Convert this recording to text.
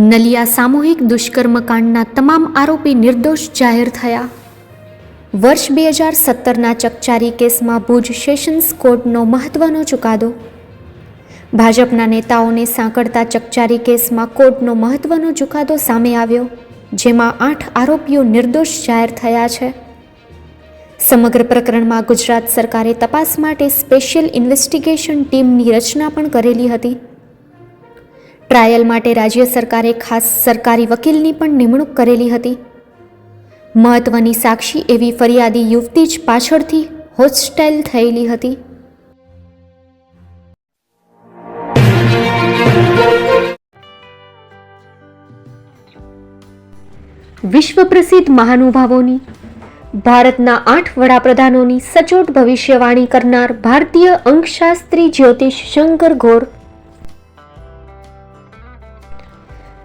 નલિયા સામૂહિક દુષ્કર્મ કાંડના તમામ આરોપી નિર્દોષ જાહેર થયા. વર્ષ બે હજાર સત્તરના ચકચારી કેસમાં ભુજ સેશન્સ કોર્ટનો મહત્વનો ચુકાદો. ભાજપના નેતાઓને સાંકળતા ચકચારી કેસમાં કોર્ટનો મહત્વનો ચુકાદો સામે આવ્યો, જેમાં આઠ આરોપીઓ નિર્દોષ જાહેર થયા છે. સમગ્ર પ્રકરણમાં ગુજરાત સરકારે તપાસ માટે સ્પેશિયલ ઇન્વેસ્ટિગેશન ટીમની રચના પણ કરેલી હતી. ટ્રાયલ માટે રાજ્ય સરકારે ખાસ સરકારી વકીલની પણ નિમણૂક કરેલી હતી. મહત્વની સાક્ષી એવી ફરિયાદી યુવતી જ પાછળથી હોસ્ટાઇલ થયેલી હતી. વિશ્વ પ્રસિદ્ધ મહાનુભાવોની, ભારતના આઠ વડાપ્રધાનોની સચોટ ભવિષ્યવાણી કરનાર ભારતીય અંકશાસ્ત્રી જ્યોતિષ શંકર ઘોર